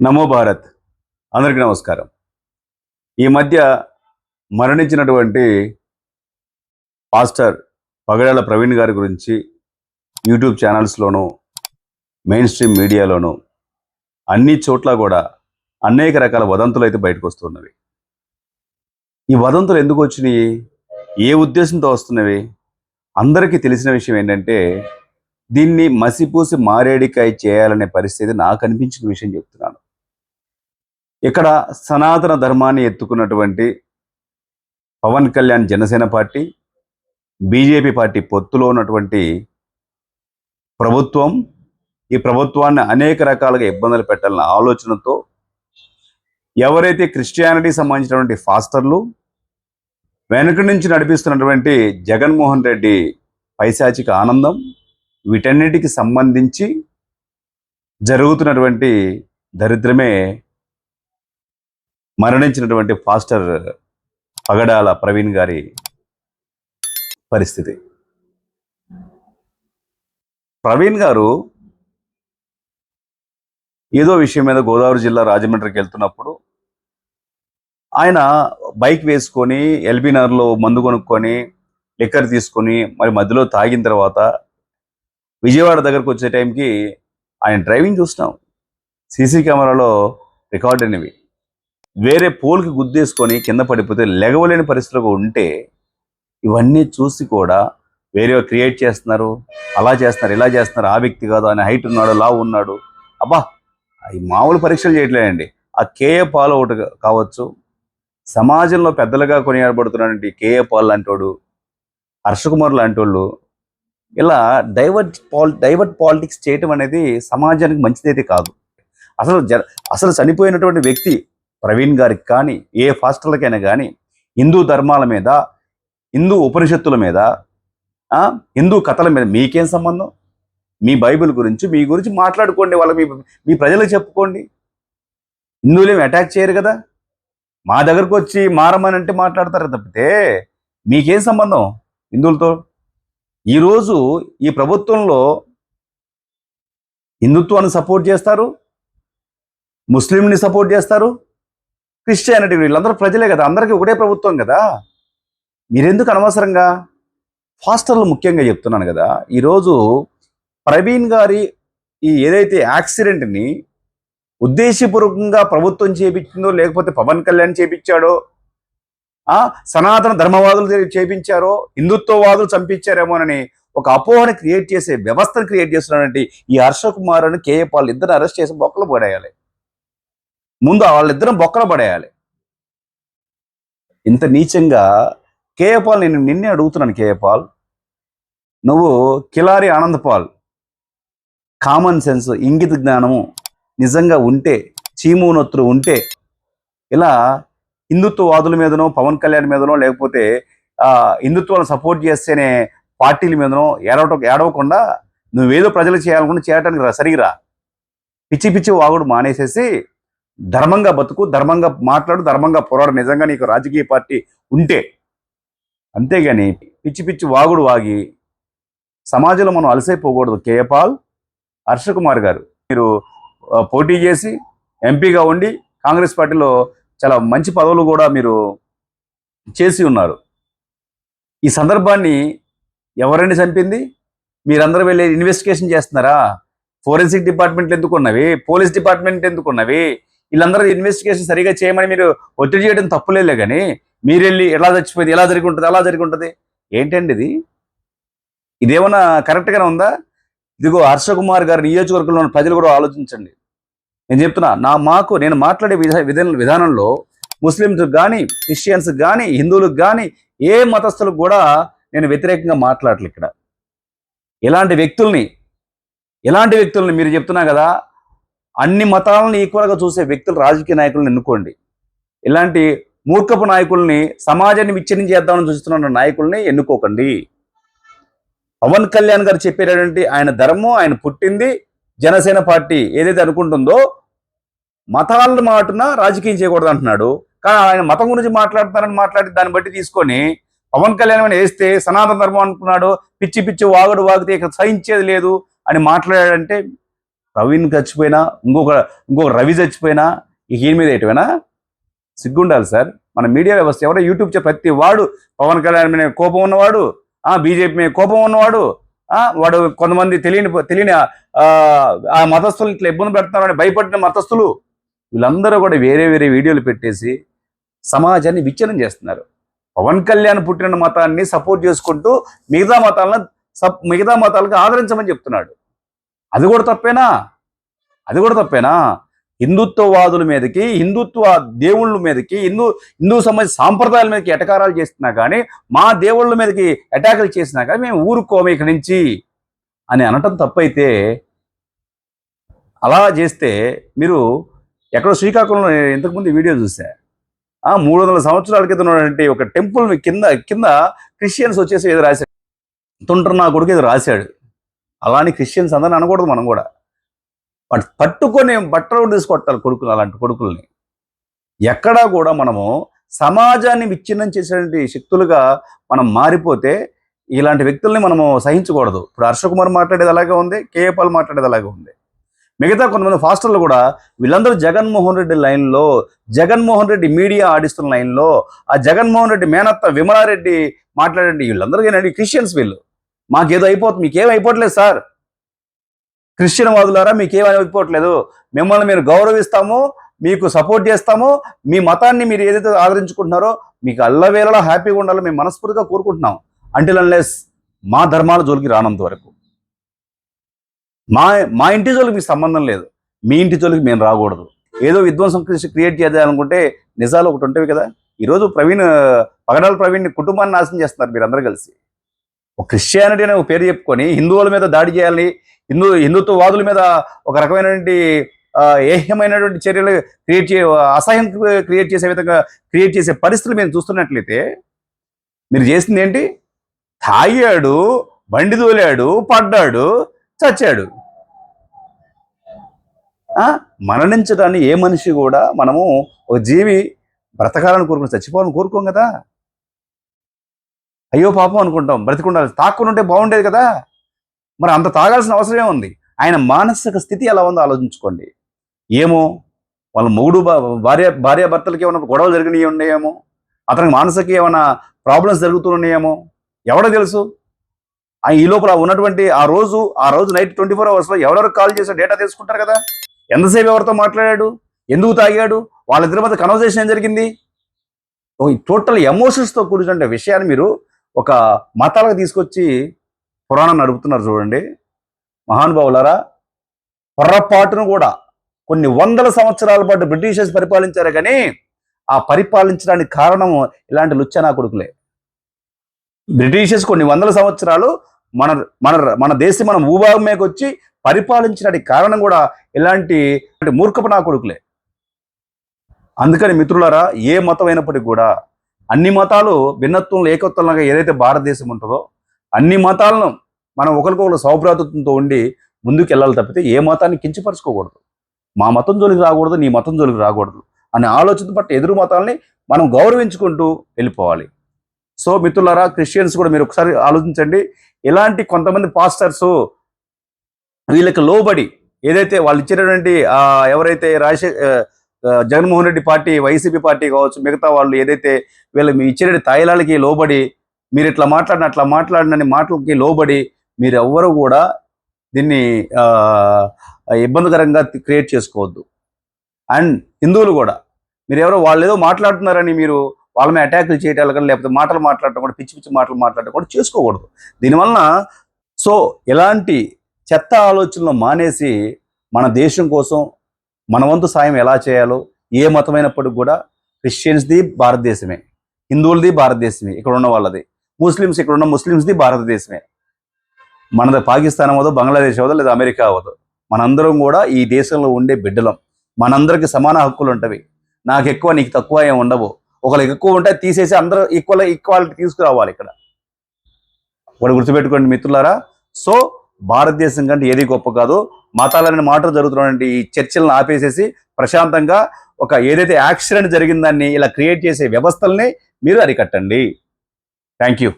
నమో భారత్. అందరికీ నమస్కారం. ఈ మధ్య మరణించినటువంటి పాస్టర్ పగడాల ప్రవీణ్ గారి గురించి యూట్యూబ్ ఛానల్స్లోనూ మెయిన్ స్ట్రీమ్ మీడియాలోనూ అన్ని చోట్ల కూడా అనేక రకాల వదంతులు అయితే బయటకు వస్తున్నవి. ఈ వదంతులు ఎందుకు వచ్చినాయి? ఏ ఉద్దేశంతో వస్తున్నవి? అందరికీ తెలిసిన విషయం ఏంటంటే దీన్ని మసిపూసి మారేడికాయ చేయాలనే పరిస్థితి నాకు అనిపించిన విషయం చెప్తున్నాను. ఇక్కడ సనాతన ధర్మాన్ని ఎత్తుకున్నటువంటి Pawan Kalyan Janasena party BJP party పొత్తులో ఉన్నటువంటి ప్రభుత్వం ఈ ప్రభుత్వాన్ని అనేక రకాలుగా ఇబ్బందులు పెట్టాలన్న ఆలోచనతో ఎవరైతే క్రిస్టియానిటీ సంబంధించినటువంటి ఫాస్టర్లు వెనుక నుంచి నడిపిస్తున్నటువంటి జగన్మోహన్ రెడ్డి పైశాచిక ఆనందం వీటన్నిటికి సంబంధించి జరుగుతున్నటువంటి దరిద్రమే మరణించినటువంటి ఫాస్టర్ పగడాల ప్రవీణ్ గారి పరిస్థితి. ప్రవీణ్ గారు ఏదో విషయం మీద గోదావరి జిల్లా రాజమండ్రికి వెళ్తున్నప్పుడు ఆయన బైక్ వేసుకొని ఎల్బీ నగర్లో మందు కొనుక్కొని లిక్కర్ తీసుకొని మరి మధ్యలో తాగిన తర్వాత విజయవాడ దగ్గరకు వచ్చే టైంకి ఆయన డ్రైవింగ్ చూసినాం సీసీ కెమెరాలో రికార్డ్ అయినవి వేరే పోల్కి గుద్దేసుకొని కింద పడిపోతే లెగవలేని పరిస్థితిలో ఉంటే ఇవన్నీ చూసి కూడా వేరే క్రియేట్ చేస్తున్నారు అలా చేస్తున్నారు ఇలా చేస్తున్నారు ఆ వ్యక్తి కాదు ఆయన హైట్ ఉన్నాడు లా ఉన్నాడు. అబ్బా అవి మామూలు పరీక్షలు చేయట్లేదండి. ఆ కేఏ పాల్ ఒకటి కావచ్చు. సమాజంలో పెద్దలుగా కొనియాడబడుతున్నటువంటి కేఏ పాల్ లాంటి వాడు హర్షకుమార్ లాంటి వాళ్ళు ఇలా డైవర్ట్ పాల్ డైవర్ట్ పాలిటిక్స్ చేయటం అనేది సమాజానికి మంచిదైతే కాదు. అసలు జ అసలు చనిపోయినటువంటి వ్యక్తి ప్రవీణ్ గారికి కానీ ఏ ఫాస్టర్లకైనా కానీ హిందూ ధర్మాల మీద హిందూ ఉపనిషత్తుల మీద హిందూ కథల మీద మీకేం సంబంధం? మీ బైబిల్ గురించి మీ గురించి మాట్లాడుకోండి వాళ్ళ మీ మీ ప్రజలకు చెప్పుకోండి. హిందువులేమి అటాక్ చేయరు కదా? మా దగ్గరకు వచ్చి మారమని అంటే మాట్లాడతారు తప్పితే మీకేం సంబంధం హిందువులతో? ఈరోజు ఈ ప్రభుత్వంలో హిందుత్వాన్ని సపోర్ట్ చేస్తారు? ముస్లింని సపోర్ట్ చేస్తారు? క్రిస్టియానిటీ వీళ్ళందరూ ప్రజలే కదా. అందరికీ ఒకటే ప్రభుత్వం కదా. మీరెందుకు అనవసరంగా? ఫాస్టర్లు ముఖ్యంగా చెప్తున్నాను కదా. ఈరోజు ప్రవీణ్ గారి ఈ ఏదైతే యాక్సిడెంట్ని ఉద్దేశపూర్వకంగా ప్రభుత్వం చేపించిందో లేకపోతే పవన్ కళ్యాణ్ చేపించాడో సనాతన ధర్మవాదులు చేపించారో హిందుత్వవాదులు చంపించారేమోనని ఒక అపోహను క్రియేట్ చేసే వ్యవస్థను క్రియేట్ చేస్తున్నటువంటి ఈ హర్ష కుమార్ అని కేఏ పాల్ ఇద్దరు అరెస్ట్ చేసి బొక్కలు పోడేయాలి. ముందు వాళ్ళిద్దరం బొక్కలు పడేయాలి. ఇంత నీచంగా కేయపాల్ నేను నిన్నే అడుగుతున్నాను కేయపాల్ నువ్వు కిలారి ఆనందపాల్ కామన్ సెన్స్ ఇంగిత జ్ఞానము నిజంగా ఉంటే చీమునొత్తులు ఉంటే ఇలా హిందుత్వవాదుల మీదనో పవన్ కళ్యాణ్ మీదనో లేకపోతే హిందుత్వాన్ని సపోర్ట్ చేస్తేనే పార్టీల మీదనో ఏడవట ఏడవకుండా నువ్వేదో ప్రజలు చేయాలనుకుంటే చేయడానికి రా సరిగిరా పిచ్చి పిచ్చి వాగుడు మానేసేసి ధర్మంగా బతుకు ధర్మంగా మాట్లాడు ధర్మంగా పోరాడు. నిజంగా నీకు రాజకీయ పార్టీ ఉంటే అంతేగాని పిచ్చి పిచ్చి వాగుడు వాగి సమాజంలో మనం అలసైపోకూడదు. కేపాల్ హర్ష కుమార్ గారు. మీరు పోటీ చేసి ఎంపీగా ఉండి కాంగ్రెస్ పార్టీలో చాలా మంచి పదవులు కూడా మీరు చేసి ఉన్నారు. ఈ సందర్భాన్ని ఎవరండి చంపింది? మీరందరూ వెళ్ళి ఇన్వెస్టిగేషన్ చేస్తున్నారా? ఫోరెన్సిక్ డిపార్ట్మెంట్లు ఎందుకున్నవి? Police department ఎందుకున్నవి? వీళ్ళందరూ ఇన్వెస్టిగేషన్ సరిగా చేయమని మీరు ఒత్తిడి చేయడం తప్పులేలే కానీ మీరు వెళ్ళి ఎలా చచ్చిపోయింది ఎలా జరిగి ఉంటుంది అలా జరిగి ఉంటుంది ఏంటండి ఇది? ఇదేమన్నా కరెక్ట్గానే ఉందా? ఇదిగో హర్ష కుమార్ గారి నియోజకవర్గంలో ఉన్న ప్రజలు కూడా ఆలోచించండి. నేను చెప్తున్నా నా మాకు నేను మాట్లాడే విధ విధానంలో ముస్లిమ్స్ కానీ క్రిస్టియన్స్ కానీ హిందువులకు కానీ ఏ మతస్థులకు కూడా నేను వ్యతిరేకంగా మాట్లాడలే ఇక్కడ. ఎలాంటి వ్యక్తుల్ని ఎలాంటి వ్యక్తుల్ని మీరు చెప్తున్నా కదా అన్ని మతాలను ఈక్వల్గా చూసే వ్యక్తులు రాజకీయ నాయకులను ఎన్నుకోండి. ఇలాంటి మూర్ఖపు నాయకుల్ని సమాజాన్ని విచ్ఛిన్నం చేద్దామని చూస్తున్న నాయకుల్ని ఎన్నుకోకండి. పవన్ కళ్యాణ్ గారు చెప్పేటటువంటి ఆయన ధర్మం ఆయన పుట్టింది జనసేన పార్టీ ఏదైతే అనుకుంటుందో మతాలను మాటున రాజకీయం చేయకూడదు అంటున్నాడు. కానీ ఆయన మతం గురించి మాట్లాడుతున్నారని మాట్లాడి దాన్ని బట్టి తీసుకొని పవన్ కళ్యాణ్ వేస్తే సనాతన ధర్మం అనుకున్నాడు పిచ్చి పిచ్చి వాగుడు వాగితే ఇక సహించేది లేదు అని మాట్లాడాడంటే ప్రవీణ్ చచ్చిపోయినా ఇంకొక ఇంకొక రవి చచ్చిపోయినా ఈ ఈయన మీద ఏటవేనా సిగ్గుండాలి సార్. మన మీడియా వ్యవస్థ ఎవరో యూట్యూబ్ చే ప్రతి వాడు పవన్ కళ్యాణ్ మీద కోపం ఉన్నవాడు బీజేపీ మీద కోపం ఉన్నవాడు వాడు కొంతమంది తెలియని తెలియని ఆ, ఆ మతస్థులు ఇట్లా ఇబ్బంది పెడుతున్నారని భయపడిన మతస్థులు వీళ్ళందరూ కూడా వేరే వేరే వీడియోలు పెట్టేసి సమాజాన్ని విచ్ఛిన్నం చేస్తున్నారు. పవన్ కళ్యాణ్ పుట్టిన మతాన్ని సపోర్ట్ చేసుకుంటూ మిగతా మతాలను సప్ మిగతా మతాలకు ఆదరించమని చెప్తున్నాడు. అది కూడా తప్పేనా? అది కూడా తప్పేనా? హిందుత్వవాదుల మీదకి హిందుత్వ దేవుళ్ళ మీదకి హిందూ హిందూ సమాజ సాంప్రదాయాల మీదకి ఎటకారాలు చేస్తున్నా కానీ మా దేవుళ్ళ మీదకి అటాకులు చేసినా కానీ మేము ఊరుకోము ఇక్కడి నుంచి అని అనటం తప్పైతే అలా చేస్తే మీరు ఎక్కడో శ్రీకాకుళంలో నేను ఇంతకుముందు వీడియో చూసా ఆ మూడు వందల సంవత్సరాల క్రితం ఉన్నటువంటి ఒక టెంపుల్ కింద కింద క్రిస్టియన్స్ వచ్చేసి ఏదో రాశాడు తుంటర్ నా కొడుకు ఏదో రాశాడు. అలాని క్రిస్టియన్స్ అందరిని అనకూడదు మనం కూడా. బట్ పట్టుకొని బట్టలు తీసుకొట్టాలి కొడుకులు అలాంటి కొడుకుల్ని. ఎక్కడా కూడా మనము సమాజాన్ని విచ్ఛిన్నం చేసేటువంటి శక్తులుగా మనం మారిపోతే ఇలాంటి వ్యక్తుల్ని మనము సహించకూడదు. ఇప్పుడు హర్ష కుమార్ మాట్లాడేది అలాగే ఉంది కేఏ పాల్ మాట్లాడేది అలాగే ఉంది. మిగతా కొంతమంది ఫాస్టర్లు కూడా వీళ్ళందరూ జగన్మోహన్ రెడ్డి లైన్లో జగన్మోహన్ రెడ్డి మీడియా ఆడిస్తున్న లైన్లో ఆ జగన్మోహన్ రెడ్డి మేనత్త విమలారెడ్డి మాట్లాడండి వీళ్ళందరూ ఏంటంటే క్రిస్టియన్స్ వీళ్ళు. మాకేదో అయిపోతుంది మీకేం అయిపోవట్లేదు సార్. క్రిస్టియన్ వాదులారా మీకేం అయిపోవట్లేదు. మిమ్మల్ని మీరు గౌరవిస్తాము మీకు సపోర్ట్ చేస్తాము మీ మతాన్ని మీరు ఏదైతే ఆదరించుకుంటున్నారో మీకు అల్లవేళలా హ్యాపీగా ఉండాలో మేము మనస్ఫూర్తిగా కోరుకుంటున్నాం. అంటిల్ అన్లెస్ మా ధర్మాల జోలికి రానంత వరకు. మా మా ఇంటి జోలికి మీకు సంబంధం లేదు. మీ ఇంటి జోలికి మేము రాకూడదు. ఏదో విధ్వంసం క్రియేట్ చేయాలనుకుంటే నిజాలు ఒకటి ఉంటాయి కదా. ఈరోజు ప్రవీణ్ పగడాల ప్రవీణ్ కుటుంబాన్ని నాశనం చేస్తున్నారు మీరు కలిసి. క్రిస్టియానిటీ అనే ఒక పేరు చెప్పుకొని హిందువుల మీద దాడి చేయాలి హిందూ హిందుత్వవాదుల మీద ఒక రకమైనటువంటి ఏహ్యమైనటువంటి చర్యలు క్రియేట్ చే అసహ్యం క్రియేట్ చేసే విధంగా క్రియేట్ చేసే పరిస్థితులు మేము చూస్తున్నట్లయితే మీరు చేసింది ఏంటి? తాగాడు బండి తోలాడు పడ్డాడు చచ్చాడు. మరణించడాన్ని ఏ మనిషి కూడా మనము ఒక జీవి బ్రతకాలని కోరుకుని చచ్చిపోవాలని కోరుకోం కదా. అయ్యో పాపం అనుకుంటాం బ్రతికుండాలి. తాక్కుని ఉంటే బాగుండేది కదా. మరి అంత తాగాల్సిన అవసరం ఏముంది? ఆయన మానసిక స్థితి ఎలా ఉందో ఆలోచించుకోండి. ఏమో వాళ్ళ మొగుడు భా- భార్య భార్య భర్తలకి ఏమైనా గొడవలు జరిగినాయి ఉన్నాయేమో అతనికి మానసిక ఏమైనా ప్రాబ్లమ్స్ జరుగుతున్నాయేమో ఎవడో తెలుసు? ఈ లోపల ఉన్నటువంటి ఆ రోజు ఆ రోజు నైట్ ట్వంటీ ఫోర్ అవర్స్లో ఎవరెవరు కాల్ చేసే డేటా తీసుకుంటారు కదా? ఎంతసేపు ఎవరితో మాట్లాడాడు? ఎందుకు తాగాడు? వాళ్ళిద్దరి మధ్య కన్వర్జేషన్ ఏం జరిగింది? ఓ టోటల్ ఎమోషన్స్తో కూర్చుంటే విషయాన్ని మీరు ఒక మతాలకు తీసుకొచ్చి పురాణం నడుపుతున్నారు చూడండి. మహానుభావులారా పొర్రపాటును కూడా కొన్ని వందల సంవత్సరాల పాటు బ్రిటిషర్స్ పరిపాలించారు కానీ ఆ పరిపాలించడానికి కారణం ఇలాంటి లుచ్చనా కొడుకులే. బ్రిటిషర్స్ కొన్ని వందల సంవత్సరాలు మన మన మన దేశం మన భూభాగం మీదకి వచ్చి పరిపాలించడానికి కారణం కూడా ఇలాంటి ఇలాంటి మూర్ఖపు నా కొడుకులే. అందుకని మిత్రులారా ఏ మతం అయినప్పటికీ కూడా అన్ని మతాలు భిన్నత్వంలో ఏకత్వంలాగా ఏదైతే భారతదేశం ఉంటుందో అన్ని మతాలను మనం ఒకరికొకరు సౌభ్రాతృత్వంతో ఉండి ముందుకు వెళ్ళాలి తప్పితే ఏ మతాన్ని కించపరచుకోకూడదు. మా మతం జోలికి రాకూడదు నీ మతం జోలికి రాకూడదు అనే ఆలోచన పట్ల ఎదురు మతాలని మనం గౌరవించుకుంటూ వెళ్ళిపోవాలి. సో మిత్రులారా క్రిస్టియన్స్ కూడా మీరు ఒకసారి ఆలోచించండి. ఇలాంటి కొంతమంది పాస్టర్స్ వీళ్ళకి లోబడి ఏదైతే వాళ్ళు ఇచ్చినటువంటి ఎవరైతే Rajasekhar Jaganmohan Reddy party YCP party కావచ్చు మిగతా వాళ్ళు ఏదైతే వీళ్ళకి మీ ఇచ్చిన తాయిలాలకి లోబడి మీరు ఇట్లా మాట్లాడిన అట్లా మాట్లాడినని మాటలకి లోబడి మీరు ఎవ్వరు కూడా దీన్ని ఇబ్బందికరంగా క్రియేట్ చేసుకోవద్దు. అండ్ హిందువులు కూడా మీరు ఎవరో వాళ్ళు ఏదో మాట్లాడుతున్నారని మీరు వాళ్ళ మీద అటాకులు చేయటాలు కానీ లేకపోతే మాటలు మాట్లాడటం కూడా పిచ్చి పిచ్చి మాటలు మాట్లాడటం కూడా చేసుకోకూడదు. దీనివలన సో ఇలాంటి చెత్త ఆలోచనలు మానేసి మన దేశం కోసం మన వంతు సాయం ఎలా చేయాలో ఏ మతమైనప్పటికి కూడా క్రిస్టియన్స్ది భారతదేశమే హిందువులది భారతదేశమే ఇక్కడ ఉన్న వాళ్ళది. ముస్లిమ్స్ ఇక్కడ ఉన్న ముస్లిమ్స్ది భారతదేశమే. మనది పాకిస్తాన్ అవ్వదు బంగ్లాదేశ్ అవ్వదు లేదా అమెరికా అవ్వదు మనందరం కూడా ఈ దేశంలో ఉండే బిడ్డలం. మనందరికి సమాన హక్కులు ఉంటవి నాకు ఎక్కువ నీకు తక్కువ ఏమి ఉండవు. ఒకరికి ఎక్కువ ఉంటే తీసేసి అందరూ ఈక్వల్ ఈక్వాలిటీ తీసుకురావాలి ఇక్కడ. ఒకటి గుర్తుపెట్టుకోండి మిత్రులారా. సో భారతదేశం కంటే ఏది గొప్ప కాదు? మతాలనే మాటలు జరుగుతున్నటువంటి ఈ చర్చలను ఆపేసేసి ప్రశాంతంగా ఒక ఏదైతే యాక్సిడెంట్ జరిగిందాన్ని ఇలా క్రియేట్ చేసే వ్యవస్థల్ని మీరు అరికట్టండి. Thank you